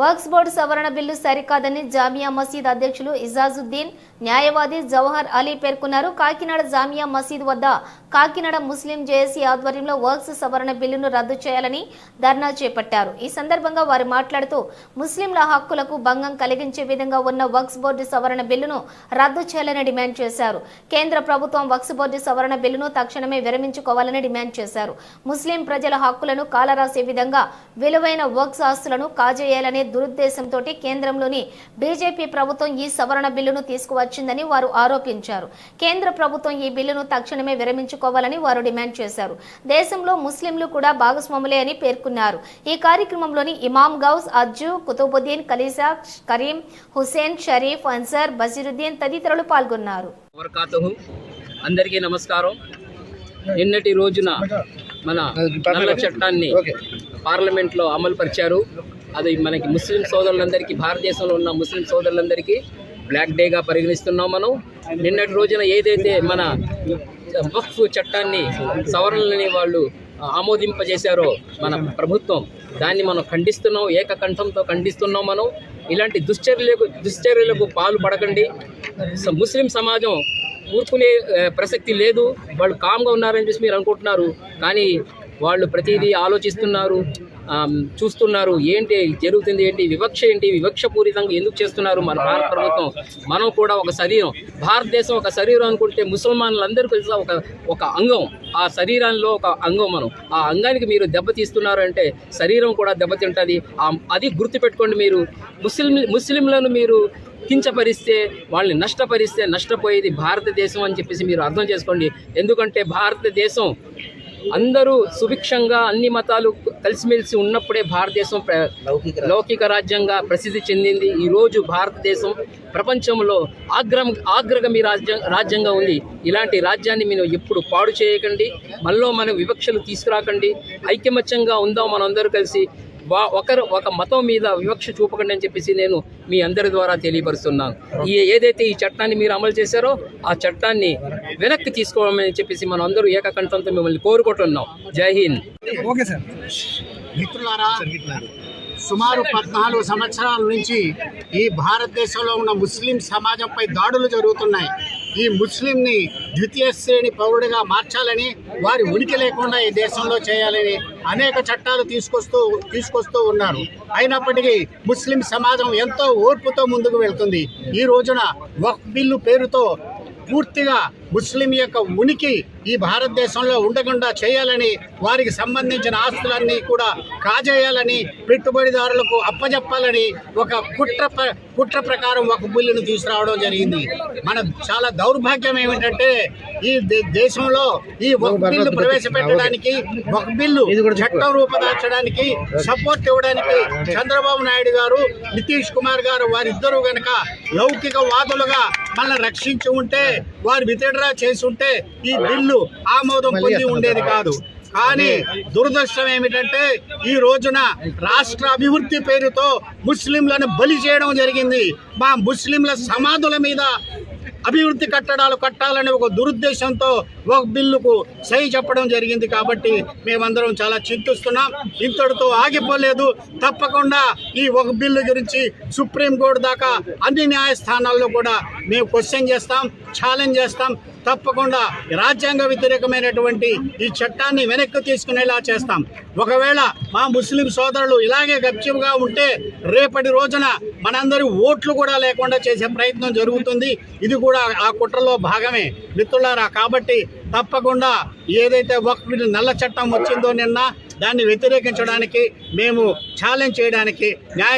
Works board సవరణ bill సరికాదని జామియా మసీద్ అధ్యక్షులు ఇజాజుద్దీన్ న్యాయవాది జవహర్ అలీ పేర్కొన్నారు. కాకినాడ జామియా మసీద్ వద్ద కాకినాడ ముస్లిం జేఏసీ ఆధ్వర్యంలో వర్క్స్ సవరణ బిల్లును రద్దు చేయాలని ధర్నా చేపట్టారు. ఈ సందర్భంగా వారు మాట్లాడుతూ ముస్లింల హక్కులకు భంగం కలిగించే విధంగా ఉన్న వర్క్స్ బోర్డు సవరణ బిల్లును రద్దు చేయాలని డిమాండ్ చేశారు. కేంద్ర ప్రభుత్వం వర్క్స్ బోర్డు సవరణ బిల్లును తక్షణమే విరమించుకోవాలని డిమాండ్ చేశారు. ముస్లిం ప్రజల హక్కులను కాలరాసే విధంగా విలువైన వర్క్స్ ఆస్తులను కాజేయాలనే దురుద్దేశంతో కేంద్రంలోని బీజేపీ ప్రభుత్వం ఈ సవరణ బిల్లును తీసుకువచ్చిందని వారు ఆరోపించారు. కేంద్ర ప్రభుత్వం ఈ బిల్లును తక్షణమే విరమించుకోవాలని వారు డిమాండ్ చేశారు. దేశంలో ముస్లింలు కూడా భాగస్వాములే అని పేర్కొన్నారు. ఈ కార్యక్రమంలోని ఇమాం గౌస్ అజ్జు కుతుబుద్దీన్ కలీసా కరీం హుసేన్ షరీఫ్ అన్సర్ బజీరుద్దీన్ తదితరులు పాల్గొన్నారు. అందరికీ నమస్కారం. నిన్నటి రోజున మన నల్ల చట్టాన్ని పార్లమెంట్లో అమలు పరిచారు అది మనకి ముస్లిం సోదరులందరికీ భారతదేశంలో ఉన్న ముస్లిం సోదరులందరికీ బ్లాక్ డేగా పరిగణిస్తున్నాం మనం. నిన్నటి రోజున ఏదైతే మన వక్ఫ్ చట్టాన్ని సవరణలని వాళ్ళు ఆమోదింపజేశారో మన ప్రభుత్వం దాన్ని మనం ఖండిస్తున్నాం ఏకకంఠంతో ఖండిస్తున్నాం మనం. ఇలాంటి దుశ్చర్యలకు దుశ్చర్యలకు పాలు పడకండి. ముస్లిం సమాజం ఊరుకునే ప్రసక్తి లేదు. వాళ్ళు కామ్గా ఉన్నారని చెప్పి మీరు అనుకుంటున్నారు. కానీ వాళ్ళు ప్రతిదీ ఆలోచిస్తున్నారు. చూస్తున్నారు. ఏంటి జరుగుతుంది ఏంటి వివక్ష ఏంటి వివక్షపూరితంగా ఎందుకు చేస్తున్నారు మన భారత ప్రభుత్వం? మనం కూడా ఒక శరీరం. భారతదేశం ఒక శరీరం అనుకుంటే ముసల్మాన్లందరూ కలిసి ఒక ఒక అంగం. ఆ శరీరంలో ఒక అంగం మనం. ఆ అంగానికి మీరు దెబ్బతీస్తున్నారు అంటే శరీరం కూడా దెబ్బతింటుంది ఆ- అది గుర్తుపెట్టుకోండి మీరు. ముస్లిం ముస్లింలను మీరు కించపరిస్తే వాళ్ళని నష్టపరిస్తే నష్టపోయేది భారతదేశం అని చెప్పేసి మీరు అర్థం చేసుకోండి. ఎందుకంటే భారతదేశం అందరూ సుభిక్షంగా అన్ని మతాలు కలిసిమెలిసి ఉన్నప్పుడే భారతదేశం లౌకిక రాజ్యంగా ప్రసిద్ధి చెందింది. ఈరోజు భారతదేశం ప్రపంచంలో ఆగ్రం ఆగ్రగమి రాజ్యం రాజ్యంగా ఉంది. ఇలాంటి రాజ్యాన్ని మీరు ఎప్పుడు పాడు చేయకండి. మనలో మన వివక్షలు తీసుకురాకండి. ఐకమత్యంగా ఉందాం మనందరూ కలిసి. వా ఒకరు ఒక మతం మీద వివక్ష చూపకండి అని చెప్పేసి నేను మీ అందరి ద్వారా తెలియపరుస్తున్నాను. ఈ ఏదైతే ఈ చట్టాన్ని మీరు అమలు చేశారో ఆ చట్టాన్ని వెనక్కి తీసుకోవాలని చెప్పేసి మనం అందరూ ఏకకంఠంతో మిమ్మల్ని కోరుకుంటున్నాం. జై హింద్. Okay sir. మిత్రులారా సుమారు పద్నాలుగు సంవత్సరాల నుంచి ఈ భారతదేశంలో ఉన్న ముస్లిం సమాజంపై దాడులు జరుగుతున్నాయి. ఈ ముస్లింని ద్వితీయ శ్రేణి పౌరుడిగా మార్చాలని వారి ఉనికి లేకుండా ఈ దేశంలో చేయాలని అనేక చట్టాలు తీసుకొస్తూ తీసుకొస్తూ ఉన్నారు. అయినప్పటికీ ముస్లిం సమాజం ఎంతో ఓర్పుతో ముందుకు వెళ్తుంది. ఈ రోజున వక్ బిల్లు పేరుతో పూర్తిగా ముస్లిం యొక్క ఉనికి ఈ భారతదేశంలో ఉండకుండా చేయాలని వారికి సంబంధించిన ఆస్తులన్నీ కూడా కాజేయాలని పెట్టుబడిదారులకు అప్పజెప్పాలని ఒక కుట్ర కుట్ర ప్రకారం ఒక బిల్లును తీసుకురావడం జరిగింది. మన చాలా దౌర్భాగ్యం ఏమిటంటే ఈ దేశంలో ఈ ఒక బిల్లు ప్రవేశపెట్టడానికి ఒక బిల్లు చట్టం రూపదార్చడానికి సపోర్ట్ ఇవ్వడానికి చంద్రబాబు నాయుడు గారు నితీష్ కుమార్ గారు వారిద్దరూ గనక లౌకిక వాదులుగా మనల్ని రక్షించి ఉంటే వారు విత్డ్రా చేసి ఉంటే ఈ బిల్లు ఆమోదం పొంది ఉండేది కాదు. కానీ దురదృష్టం ఏమిటంటే ఈ రోజున రాష్ట్ర అభివృద్ధి పేరుతో ముస్లింలను బలి చేయడం జరిగింది. మా ముస్లింల సమాధుల మీద అభివృద్ధి కట్టడాలు కట్టాలనే ఒక దురుద్దేశంతో ఒక బిల్లుకు సై చెప్పడం జరిగింది కాబట్టి మేమందరం చాలా చింతిస్తున్నాం. ఇంతటితో ఆగిపోలేదు. తప్పకుండా ఈ ఒక బిల్లు గురించి సుప్రీంకోర్టు దాకా అన్ని న్యాయస్థానాల్లో కూడా మేము క్వశ్చన్ చేస్తాం ఛాలెంజ్ చేస్తాం. తప్పకుండా రాజ్యాంగ వ్యతిరేకమైనటువంటి ఈ చట్టాన్ని వెనక్కి తీసుకునేలా చేస్తాం. ఒకవేళ మా ముస్లిం సోదరులు ఇలాగే గప్చిపుగా ఉంటే రేపటి రోజున మనందరి ఓట్లు కూడా లేకుండా చేసే ప్రయత్నం జరుగుతుంది. ఇది కూడా ఆ కుట్రలో భాగమే. మిత్రులారా కాబట్టి తప్పకుండా ఏదైతే వక్ఫ్ నల్ల చట్టం వచ్చిందో నిన్న దాన్ని వ్యతిరేకించడానికి మేము ఛాలెంజ్ చేయడానికి న్యాయ